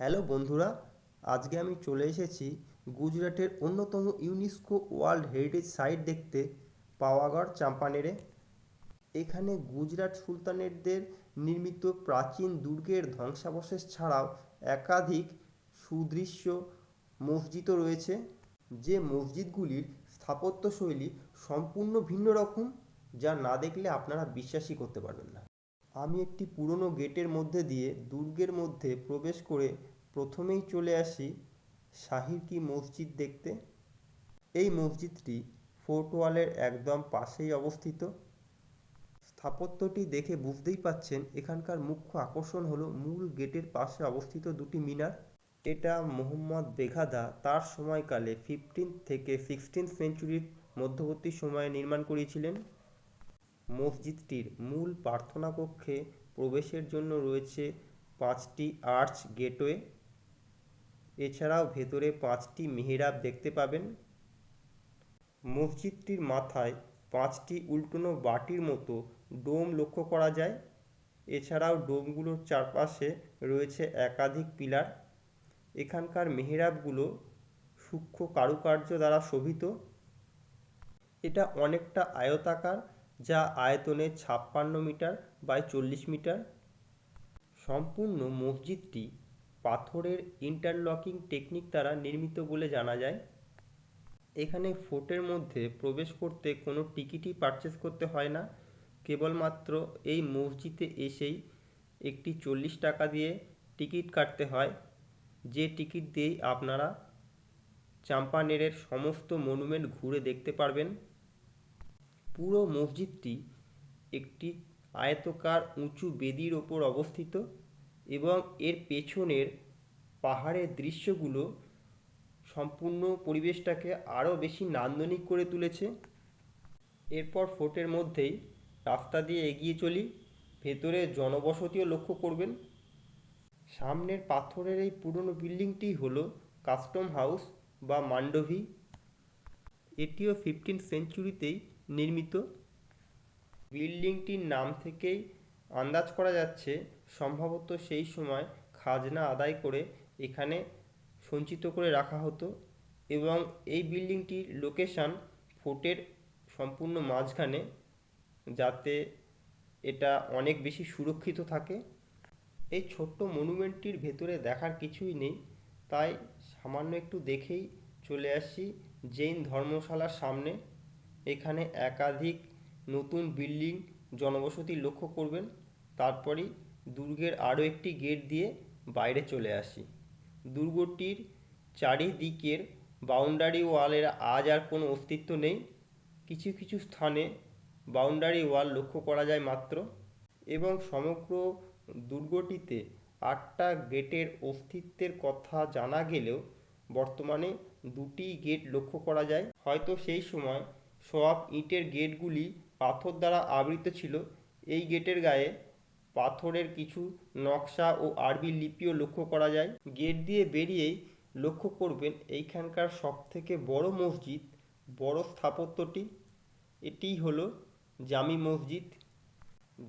Hello বন্ধুরা, আজকে আমি চলে এসেছি গুজরাটের অন্যতম ইউনেস্কো ওয়ার্ল্ড হেরিটেজ সাইট দেখতে, পাওয়াগড় চাম্পানেরে। এখানে গুজরাট সুলতানেরদের নির্মিত প্রাচীন দুর্গের ধ্বংসাবশেষ ছাড়াও একাধিক সুদৃশ্য মসজিদও রয়েছে, যে মসজিদগুলির স্থাপত্যশৈলী সম্পূর্ণ ভিন্ন রকম, যা না দেখলে আপনারা বিশ্বাসই করতে পারবেন না। আমি একটি পুরনো গেটের মধ্যে দিয়ে দুর্গের মধ্যে প্রবেশ করে প্রথমেই চলে আসি শাহির কি মসজিদ দেখতে। এই মসজিদটি ফোর্ট ওয়ালের একদম পাশেই অবস্থিত। স্থাপত্যটি দেখে বুঝতেই পাচ্ছেন এখানকার মুখ্য আকর্ষণ হলো মূল গেটের পাশে অবস্থিত দুটি মিনার। এটা মোহাম্মদ বেঘাদা তার সময়কালে ফিফটিন থেকে সিক্সটিন সেঞ্চুরির মধ্যবর্তী সময়ে নির্মাণ করিয়েছিলেন মসজিদটির মূল প্রার্থনা কক্ষে প্রবেশের জন্য রয়েছে পাঁচটি আর্চ গেটওয়ে। এছাড়াও ভেতরে পাঁচটি মিহিরাব দেখতে পাবেন। মসজিদটির মাথায় পাঁচটি উল্টোনো বাটির মতো ডোম লক্ষ্য করা যায়। এছাড়াও ডোমগুলোর চারপাশে রয়েছে একাধিক পিলার। এখানকার মেহেরাবগুলো সূক্ষ্ম কারুকার্য দ্বারা শোভিত। এটা অনেকটা আয়তাকার, যা আয়তনে ছাপ্পান্ন মিটার বাই চল্লিশ মিটার। সম্পূর্ণ মসজিদটি পাথরের ইন্টারলকিং টেকনিক দ্বারা নির্মিত বলে জানা যায়। এখানে ফোর্টের মধ্যে প্রবেশ করতে কোনো টিকিটই পারচেস করতে হয় না। কেবলমাত্র এই মসজিদে এসেই একটি চল্লিশ টাকা দিয়ে টিকিট কাটতে হয়। যে টিকিট দিয়েই আপনারা চাম্পানেরের সমস্ত মনুমেন্ট ঘুরে দেখতে পারবেন। পুরো মসজিদটি একটি আয়তকার উঁচু বেদির ওপর অবস্থিত। এবং এর পেছনের পাহাড়ের দৃশ্যগুলো সম্পূর্ণ পরিবেশটাকে আরও বেশি নান্দনিক করে তুলেছে। এরপর ফোর্টের মধ্যেই রাস্তা দিয়ে এগিয়ে চলি, ভেতরে জনবসতিও লক্ষ্য করবেন। সামনের পাথরের এই পুরনো বিল্ডিংটি হলো কাস্টম হাউস বা মান্ডভি। এটিও ফিফটিন সেঞ্চুরিতেই নির্মিত। বিল্ডিংটির নাম থেকেই আন্দাজ করা যাচ্ছে সম্ভবত সেই সময় খাজনা আদায় করে এখানে সঞ্চিত করে রাখা হতো এবং এই বিল্ডিংটির লোকেশান ফোর্টের সম্পূর্ণ মাঝখানে যাতে এটা অনেক বেশি সুরক্ষিত থাকে। এই ছোট্ট মনুমেন্টটির ভেতরে দেখার কিছুই নেই, তাই সামান্য একটু দেখেই চলে আসি জৈন ধর্মশালার সামনে। এখানে একাধিক নতুন বিল্ডিং জনবসতি লক্ষ্য করবেন, তারপরই দুর্গের আরও একটি গেট দিয়ে বাইরে চলে আসি। দুর্গটির চারিদিকের বাউন্ডারি ওয়ালের আজ আর কোনো অস্তিত্ব নেই। কিছু কিছু স্থানে বাউন্ডারি ওয়াল লক্ষ্য করা যায় মাত্র এবং সমগ্র দুর্গটিতে আটটা গেটের অস্তিত্বের কথা জানা গেলেও বর্তমানে দুটি গেট লক্ষ্য করা যায়। হয়তো সেই সময় সব ইটের গেটগুলি পাথর দ্বারা আবৃত ছিল। এই গেটের গায়ে পাথরের কিছু নকশা ও আরবি লিপিও লক্ষ্য করা যায়। গেট দিয়ে বেরিয়েই লক্ষ্য করবেন এইখানকার সবথেকে বড় মসজিদ, বড় স্থাপত্যটি। এটিই হলো জামি মসজিদ,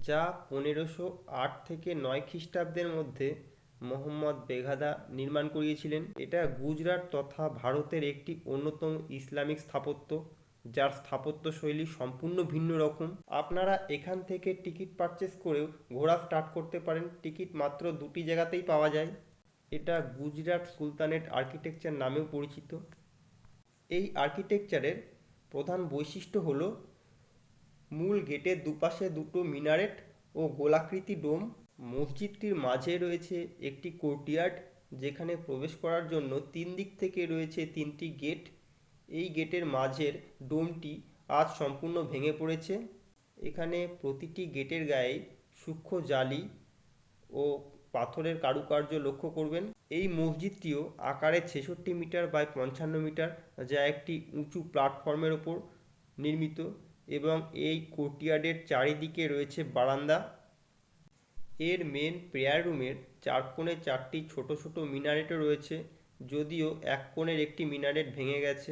যা পনেরোশো আট থেকে নয় খ্রিস্টাব্দের মধ্যে মোহাম্মদ বেঘাদা নির্মাণ করিয়েছিলেন। এটা গুজরাট তথা ভারতের একটি অন্যতম ইসলামিক স্থাপত্য। যার স্থাপত্য শৈলী সম্পূর্ণ ভিন্ন রকম। আপনারা এখান থেকে টিকিট পারচেস করেও ঘোরা স্টার্ট করতে পারেন। টিকিট মাত্র দুটি জায়গাতেই পাওয়া যায়। এটা গুজরাট সুলতানেট আর্কিটেকচার নামেও পরিচিত। এই আর্কিটেকচারের প্রধান বৈশিষ্ট্য হলো, মূল গেটের দুপাশে দুটো মিনারেট ও গোলাকৃতি ডোম। মসজিদটির মাঝে রয়েছে একটি কোর্টিয়ার্ড যেখানে প্রবেশ করার জন্য তিন দিক থেকে রয়েছে তিনটি গেট। এই গেটের মাঝের ডোমটি আজ সম্পূর্ণ ভেঙে পড়েছে। এখানে প্রতিটি গেটের গায়ে সূক্ষ্ম জালি ও পাথরের কারুকার্য লক্ষ্য করবেন। এই মসজিদটিও আকারে ছেষট্টি মিটার বাই পঞ্চান্ন মিটার, যা একটি উঁচু প্ল্যাটফর্মের ওপর নির্মিত এবং এই কোর্টিয়ার্ডের চারিদিকে রয়েছে বারান্দা। এর মেন প্রেয়ার রুমের চার কোণে চারটি ছোট ছোট মিনারেটও রয়েছে, যদিও এক কোণের একটি মিনারেট ভেঙে গেছে।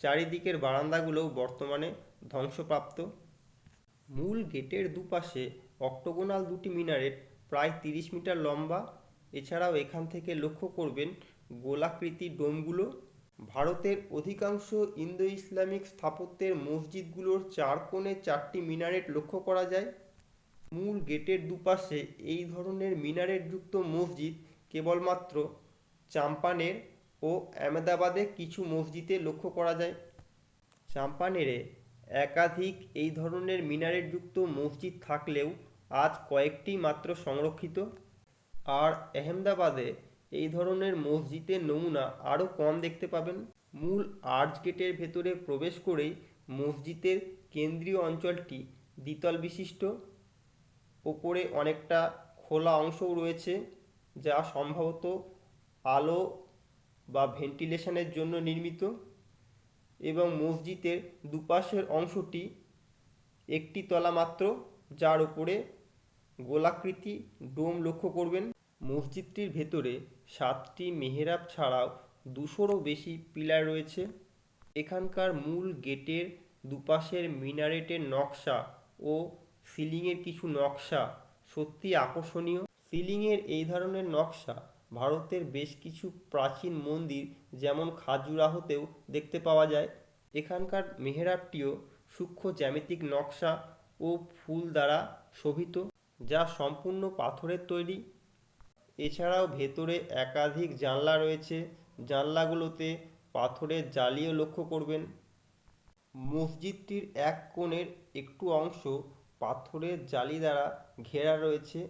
চারিদিকের বারান্দাগুলোও বর্তমানে ধ্বংসপ্রাপ্ত। মূল গেটের দুপাশে অক্টোগোনাল দুটি মিনারেট প্রায় তিরিশ মিটার লম্বা। এছাড়াও এখান থেকে লক্ষ্য করবেন গোলাকৃতি ডোমগুলো। ভারতের অধিকাংশ ইন্দো ইসলামিক স্থাপত্যের মসজিদগুলোর চার কোণে চারটি মিনারেট লক্ষ্য করা যায়। মূল গেটের দুপাশে এই ধরনের মিনারেটযুক্ত মসজিদ কেবলমাত্র চাম্পানের ও আহমেদাবাদে কিছু মসজিদে লক্ষ্য করা যায়। চাম্পানেরে একাধিক এই ধরনের মিনারেটযুক্ত মসজিদ থাকলেও আজ কয়েকটি মাত্র সংরক্ষিত। আর আহমেদাবাদে এই ধরনের মসজিদের নমুনা আরও কম দেখতে পাবেন। মূল আর্চ গেটের ভেতরে প্রবেশ করেই মসজিদের কেন্দ্রীয় অঞ্চলটি দ্বিতল বিশিষ্ট। ওপরে অনেকটা খোলা অংশও রয়েছে, যা সম্ভবত আলো বা ভেন্টিলেশনের জন্য নির্মিত এবং মসজিদের দুপাশের অংশটি একটি তলা মাত্র, যার উপরে গোলাকৃতি ডোম লক্ষ্য করবেন। মসজিদটির ভেতরে সাতটি মেহেরাব ছাড়াও দুশোরও বেশি পিলার রয়েছে। এখানকার মূল গেটের দুপাশের মিনারেটের নকশা ও সিলিংয়ের কিছু নকশা সত্যি আকর্ষণীয়। সিলিংয়ের এই ধরনের নকশা ভারতের বেশ কিছু প্রাচীন মন্দির যেমন খাজুরাহোতেও দেখতে পাওয়া যায়। এখানকার মেহেরাবটিও সূক্ষ্ম জ্যামিতিক নকশা ও ফুল দ্বারা শোভিত, যা সম্পূর্ণ পাথরের তৈরি। এছাড়াও ভেতরে একাধিক জানলা রয়েছে। জানলাগুলোতে পাথরের জালিও লক্ষ্য করবেন। মসজিদটির এক কোণের একটু অংশ পাথরের জালি দ্বারা ঘেরা রয়েছে।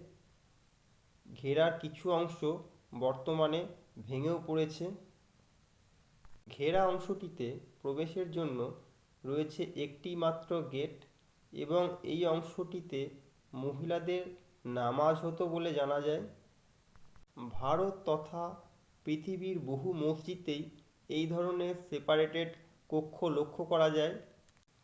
ঘেরার কিছু অংশ বর্তমানে ভেঙেও পড়েছে। ঘেরা অংশটিতে প্রবেশের জন্য রয়েছে একটি মাত্র গেট এবং এই অংশটিতে মহিলাদের নামাজ হতো বলে জানা যায়। ভারত তথা পৃথিবীর বহু মসজিদেই এই ধরনের সেপারেটেড কক্ষ লক্ষ্য করা যায়।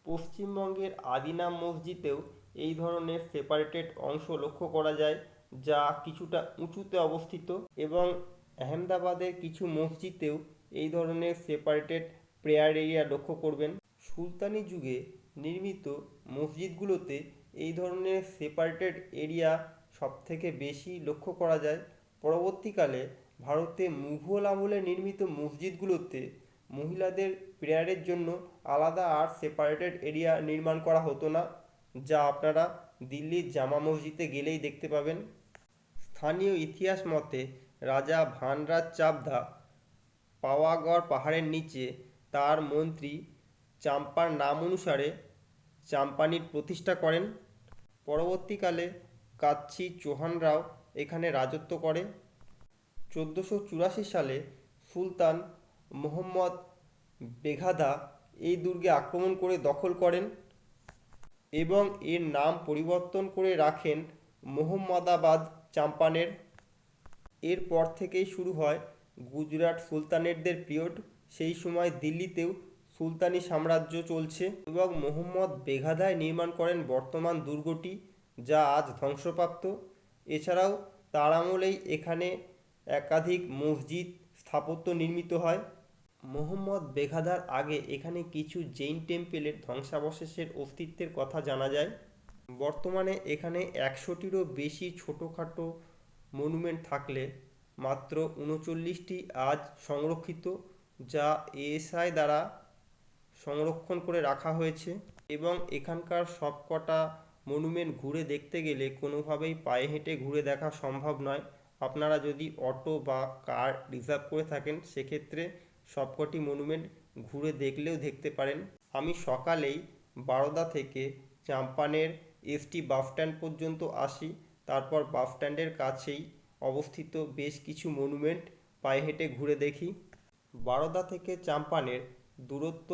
পশ্চিমবঙ্গের আদিনাম মসজিদেও এই ধরনের সেপারেটেড অংশ লক্ষ্য করা যায়। যা কিছুটা উঁচুতে অবস্থিত এবং আহমেদাবাদের কিছু মসজিদেও এই ধরনের সেপারেটেড প্রেয়ার এরিয়া লক্ষ্য করবেন। সুলতানি যুগে নির্মিত মসজিদগুলোতে এই ধরনের সেপারেটেড এরিয়া সবথেকে বেশি লক্ষ্য করা যায়। পরবর্তীকালে ভারতে মুঘল আমলে নির্মিত মসজিদগুলোতে মহিলাদের প্রেয়ারের জন্য আলাদা আর সেপারেটেড এরিয়া নির্মাণ করা হতো না, যা আপনারা দিল্লির জামা মসজিদে গেলেই দেখতে পাবেন। স্থানীয় ইতিহাস মতে, রাজা ভানরাজ চাবদা পাওয়াগড় পাহাড়ের নিচে তার মন্ত্রী চাম্পার নাম অনুসারে চাম্পানির প্রতিষ্ঠা করেন। পরবর্তীকালে কাচ্ছি চৌহানরাও এখানে রাজত্ব করে। চোদ্দোশো চুরাশি সালে সুলতান মোহাম্মদ বেঘাদা এই দুর্গে আক্রমণ করে দখল করেন এবং এর নাম পরিবর্তন করে রাখেন মোহাম্মদাবাদ চাম্পানের। এরপর থেকেই শুরু হয় গুজরাট সুলতানেরদের পিরিয়ড। সেই সময় দিল্লিতেও সুলতানি সাম্রাজ্য চলছে এবং মোহাম্মদ বেঘাদায় নির্মাণ করেন বর্তমান দুর্গটি, যা আজ ধ্বংসপ্রাপ্ত। এছাড়াও তার আমলেই এখানে একাধিক মসজিদ স্থাপত্য নির্মিত হয়। মোহাম্মদ বেঘাদার আগে এখানে কিছু জৈন টেম্পেলের ধ্বংসাবশেষের অস্তিত্বের কথা জানা যায়। বর্তমানে এখানে একশোটিরও বেশি ছোটোখাটো মনুমেন্ট থাকলে মাত্র উনচল্লিশটি আজ সংরক্ষিত, যা এএসআই দ্বারা সংরক্ষণ করে রাখা হয়েছে এবং এখানকার সবকটা মনুমেন্ট ঘুরে দেখতে গেলে কোনোভাবেই পায়ে হেঁটে ঘুরে দেখা সম্ভব নয়। আপনারা যদি অটো বা কার রিজার্ভ করে থাকেন, সেক্ষেত্রে সবকটি মনুমেন্ট ঘুরে দেখলেও দেখতে পারেন। আমি সকালেই বারোদা থেকে চাম্পানের এসটি বাস স্ট্যান্ড পর্যন্ত আসি, তারপর বাস স্ট্যান্ডের কাছেই অবস্থিত বেশ কিছু মনুমেন্ট পায়ে হেঁটে ঘুরে দেখি। বারোদা থেকে চাম্পানের দূরত্ব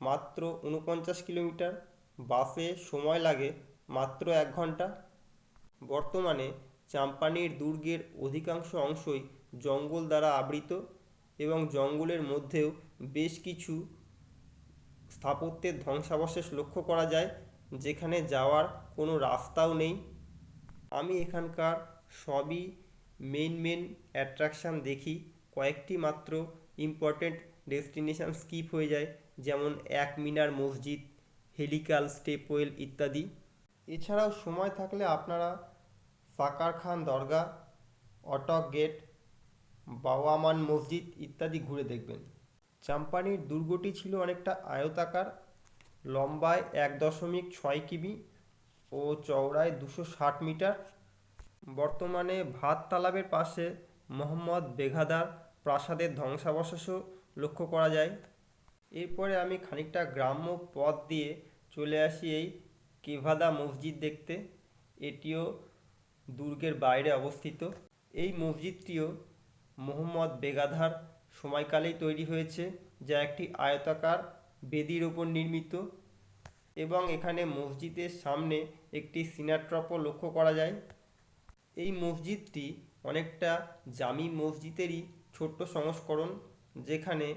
মাত্র উনপঞ্চাশ কিলোমিটার, বাসে সময় লাগে মাত্র এক ঘণ্টা। বর্তমানে চাম্পানির দুর্গের অধিকাংশ অংশই জঙ্গল দ্বারা আবৃত এবং জঙ্গলের মধ্যেও বেশ কিছু স্থাপত্যের ধ্বংসাবশেষ লক্ষ্য করা যায়। যেখানে যাওয়ার কোনো রাস্তাও নেই। আমি এখানকার সবই মেন মেন অ্যাট্রাকশান দেখি। কয়েকটি মাত্র ইম্পর্টেন্ট ডেস্টিনেশন স্কিপ হয়ে যায়, যেমন এক মিনার মসজিদ হেলিকাল স্টেপওয়েল ইত্যাদি। এছাড়াও সময় থাকলে আপনারা সাকার খান দরগা, অটক গেট, বাওয়ামান মসজিদ ইত্যাদি ঘুরে দেখবেন। চাম্পানির দুর্গটি ছিল অনেকটা আয়তাকার লম্বায় এক দশমিক ছয় কিমি ও চওড়ায় দুশো ষাট মিটার। বর্তমানে ভাত তালাবের পাশে মোহাম্মদ বেঘাদার প্রাসাদের ধ্বংসাবশেষও লক্ষ্য করা যায়। এরপরে আমি খানিকটা গ্রাম্য পথ দিয়ে চলে আসি এই কেভাদা মসজিদ দেখতে। এটিও দুর্গের বাইরে অবস্থিত। এই মসজিদটিও মোহাম্মদ বেগাধার সময়কালেই তৈরি হয়েছে, যা একটি আয়তাকার বেদির ওপর নির্মিত এবং এখানে মসজিদের সামনে একটি সিনাট্রপও লক্ষ্য করা যায়। এই মসজিদটি অনেকটা জামি মসজিদেরই ছোট্ট সংস্করণ, যেখানে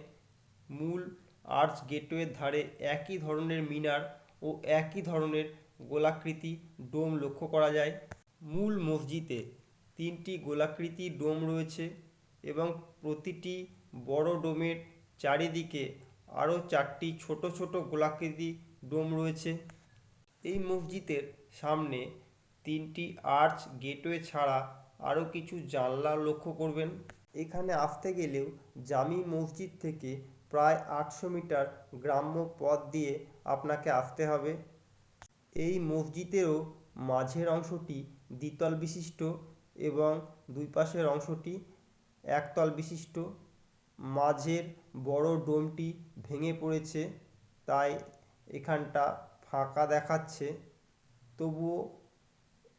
মূল আর্চ গেটওয়ের ধারে একই ধরনের মিনার ও একই ধরনের গোলাকৃতি ডোম লক্ষ্য করা যায়। মূল মসজিদে তিনটি গোলাকৃতি ডোম রয়েছে এবং প্রতিটি বড় ডোমের চারিদিকে আরও চারটি ছোট ছোট গোলাকৃতি ডোম রয়েছে। এই মসজিদের সামনে তিনটি আর্চ গেটওয়ে ছাড়া আরও কিছু জানলা লক্ষ্য করবেন। এখানে আসতে গেলেও জামি মসজিদ থেকে প্রায় আটশো মিটার গ্রাম্য পথ দিয়ে আপনাকে আসতে হবে। এই মসজিদেরও মাঝের অংশটি দ্বিতল বিশিষ্ট এবং দুই পাশের অংশটি একতল বিশিষ্ট। মাঝের বড় ডোমটি ভেঙে পড়েছে, তাই এখানটা ফাঁকা দেখাচ্ছে। তবুও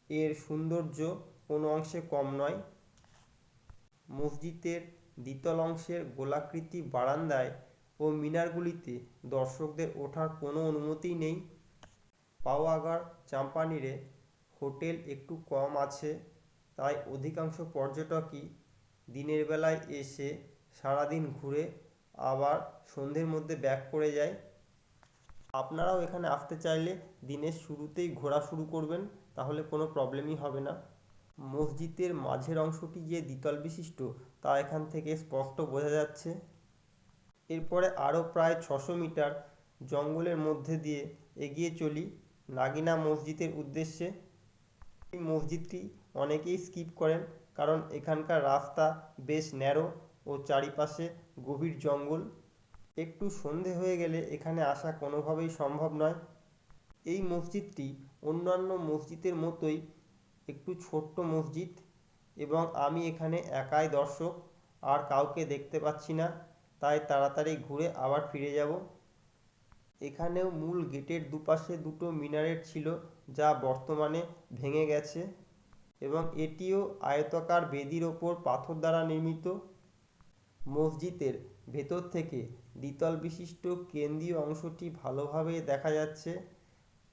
এর সৌন্দর্য কোনো অংশে কম নয়। মসজিদের দ্বিতল অংশের গোলাকৃতি বারান্দায় ও মিনারগুলিতে দর্শকদের ওঠার কোনো অনুমতিই নেই। পাওয়াগার চাম্পানিরে হোটেল একটু কম আছে, তাই অধিকাংশ পর্যটকই দিনের বেলায় এসে সারাদিন ঘুরে আবার সন্ধ্যের মধ্যে ব্যাক করে যায় আপনারাও এখানে আসতে চাইলে দিনের শুরুতেই ঘোরা শুরু করবেন, তাহলে কোনো প্রবলেমই হবে না। মসজিদের মাঝের অংশটি যে দ্বিতল বিশিষ্ট, তা এখান থেকে স্পষ্ট বোঝা যাচ্ছে। এরপরে আরও প্রায় ছশো মিটার জঙ্গলের মধ্যে দিয়ে এগিয়ে চলি নাগিনা মসজিদের উদ্দেশ্যে। এই মসজিদটি অনেকেই স্কিপ করেন, কারণ এখানকার রাস্তা বেশ ন্যারো ও চারিপাশে গভীর জঙ্গল। একটু সন্ধে হয়ে গেলে এখানে আসা কোনোভাবেই সম্ভব নয়। এই মসজিদটি অন্যান্য মসজিদের মতোই একটু ছোট্ট মসজিদ এবং আমি এখানে একাই দর্শক, আর কাউকে দেখতে পাচ্ছি না, তাই তাড়াতাড়ি ঘুরে আবার ফিরে যাব। এখানেও মূল গেটের দুপাশে দুটো মিনারেট ছিল যা বর্তমানে ভেঙে গেছে এবং এটিও আয়তাকার বেদির ওপর পাথর দ্বারা নির্মিত। মসজিদের ভেতর থেকে দ্বিতল বিশিষ্ট কেন্দ্রীয় অংশটি ভালোভাবে দেখা যাচ্ছে।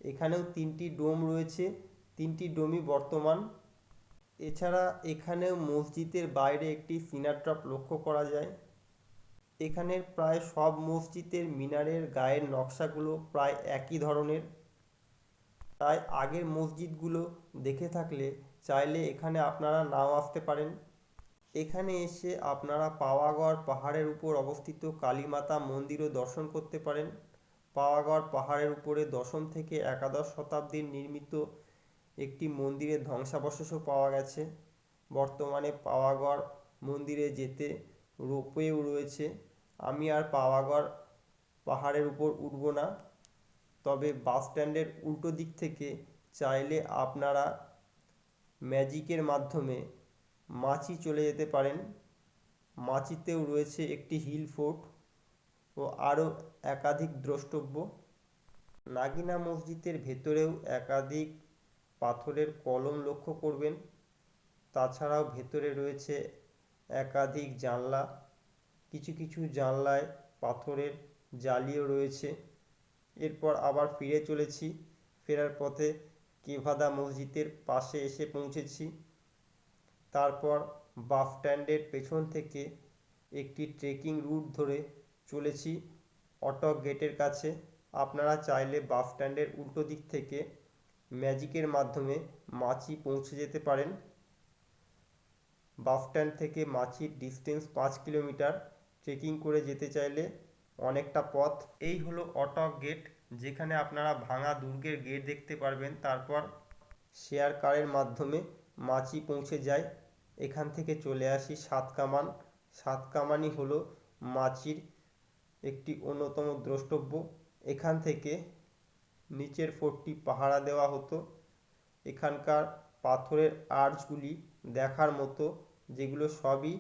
এখানেও তিনটি ডোম রয়েছে, তিনটি ডোমই বর্তমান। এছাড়া এখানেও মসজিদের বাইরে একটি সিনাট্রপ লক্ষ্য করা যায়। এখানের প্রায় সব মসজিদের মিনারের গায়ের নকশাগুলো প্রায় একই ধরনের। তাই আগের মসজিদগুলো দেখে থাকলে চাইলে এখানে আপনারা নাও আসতে পারেন। এখানে এসে আপনারা পাওয়াগড় পাহাড়ের উপর অবস্থিত কালীমাতা মন্দিরও দর্শন করতে পারেন। পাওয়াগড় পাহাড়ের উপরে দশম থেকে একাদশ শতাব্দীর নির্মিত একটি মন্দিরের ধ্বংসাবশেষও পাওয়া গেছে। বর্তমানে পাওয়াগড় মন্দিরে যেতে রোপওয়েও রয়েছে। আমি আর পাওয়াগড় পাহাড়ের উপর উঠব না। তবে বাস স্ট্যান্ডের উল্টো দিক থেকে চাইলে আপনারা ম্যাজিকের মাধ্যমে মাচি চলে যেতে পারেন। মাচিতেও রয়েছে একটি হিল ফোর্ট ও আরও একাধিক দ্রষ্টব্য। নাগিনা মসজিদের ভেতরেও একাধিক পাথরের কলম লক্ষ্য করবেন। তাছাড়াও ভেতরে রয়েছে একাধিক জানলা। কিছু কিছু জানলায় পাথরের জালিও রয়েছে। এরপর আবার ফিরে চলেছি। ফেরার পথে কেভাদা মসজিদের পাশে এসে পৌঁছেছি। তারপর বাস স্ট্যান্ডের পেছন থেকে একটি ট্রেকিং রুট ধরে চলেছি অটক গেটের কাছে। আপনারা চাইলে বাস স্ট্যান্ডের উল্টো দিক থেকে ম্যাজিকের মাধ্যমে মাচি পৌঁছে যেতে পারেন। বাস স্ট্যান্ড থেকে মাছির ডিস্টেন্স পাঁচ কিলোমিটার। ট্রেকিং করে যেতে চাইলে অনেকটা পথ। এই হলো অটক গেট যেখানে আপনারা ভাঙা দুর্গের গেট দেখতে পারবেন। তারপর শেয়ার কারের মাধ্যমে মাছি পৌঁছে যায়। এখান থেকে চলে আসি সাত কামান সাত কামানই হলো মাচির একটি অন্যতম দ্রষ্টব্য। এখান থেকে নিচের ফোর্টটি পাহারা দেওয়া হতো। এখানকার পাথরের আর্চগুলি দেখার মতো, যেগুলো সবই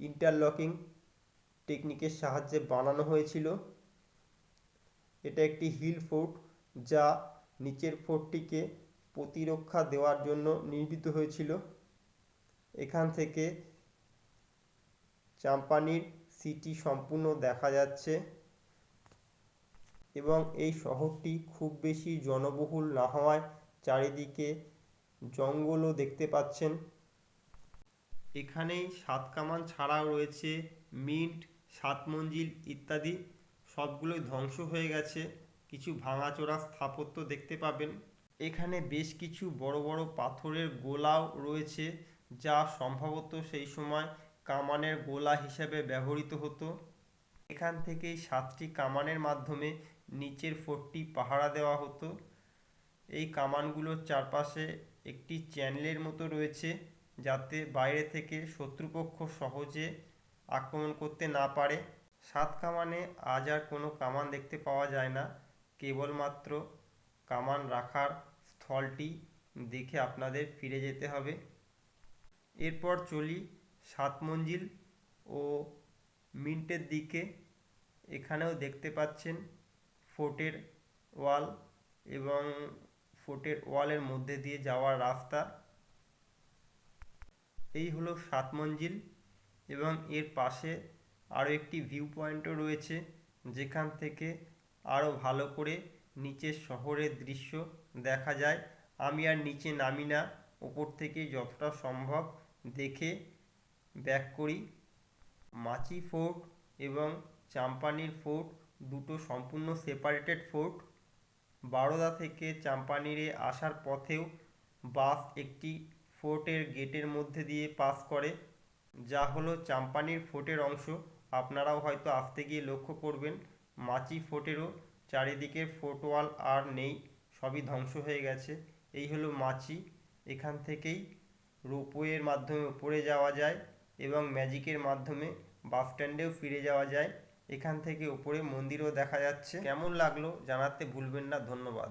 ইন্টারলকিং টেকনিকের সাহায্যে বানানো হয়েছিল। এটা একটি হিল ফোর্ট, যা নিচের ফোর্টটিকে প্রতিরক্ষা দেওয়ার জন্য নির্মিত হয়েছিল। এখান থেকে চাম্পানির সিটি সম্পূর্ণ দেখা যাচ্ছে এবং এই শহরটি খুব বেশি জনবহুল না হওয়ায় চারিদিকে জঙ্গলও দেখতে পাচ্ছেন। এখানেই সাত কামান ছাড়াও রয়েছে মিন্ট সাত মঞ্জিল ইত্যাদি। সবগুলোই ধ্বংস হয়ে গেছে। কিছু ভাঙাচোরা স্থাপত্য দেখতে পাবেন। এখানে বেশ কিছু বড় বড় পাথরের গোলাও রয়েছে। যা সম্ভবত সেই সময় কামানের গোলা হিসেবে ব্যবহৃত হতো। এখান থেকেই সাতটি কামানের মাধ্যমে নিচের ফোর্টটি পাহারা দেওয়া হতো। এই কামানগুলোর চারপাশে একটি চ্যানেলের মতো রয়েছে, যাতে বাইরে থেকে শত্রুপক্ষ সহজে আক্রমণ করতে না পারে। সাত কামানে আজ আর কোনো কামান দেখতে পাওয়া যায় না। কেবলমাত্র কামান রাখার স্থলটি দেখে আপনাদের ফিরে যেতে হবে। এরপর চলি সাত মঞ্জিল ও মিন্টের দিকে। এখানেও দেখতে পাচ্ছেন ফোর্টের ওয়াল এবং ফোর্টের ওয়ালের মধ্যে দিয়ে যাওয়ার রাস্তা। এই হলো সাত মঞ্জিল এবং এর পাশে আরও একটি ভিউ পয়েন্টও রয়েছে, যেখান থেকে আরও ভালো করে নিচের শহরের দৃশ্য দেখা যায়। আমি আর নিচে নামি না, ওপর থেকে যতটা সম্ভব। দেখে ব্যাক করি। মাচি ফোর্ট এবং চাম্পানির ফোর্ট দুটো সম্পূর্ণ সেপারেটেড ফোর্ট। বারোদা থেকে চাম্পানিরে আসার পথেও বাস একটি ফোর্টের গেটের মধ্যে দিয়ে পাস করে, যা হলো চাম্পানির ফোর্টের অংশ। আপনারাও হয়তো আসতে গিয়ে লক্ষ্য করবেন, মাচি ফোর্টেরও চারিদিকের ফোর্ট ওয়াল আর নেই, সবই ধ্বংস হয়ে গেছে। এই হলো মাচি। এখান থেকেই রোপওয়ের মাধ্যমে উপরে যাওয়া যায় এবং ম্যাজিকের মাধ্যমে বাস স্ট্যান্ডেও ফিরে যাওয়া যায়। এখান থেকে উপরে মন্দিরও দেখা যাচ্ছে। কেমন লাগল জানাতে ভুলবেন না। ধন্যবাদ।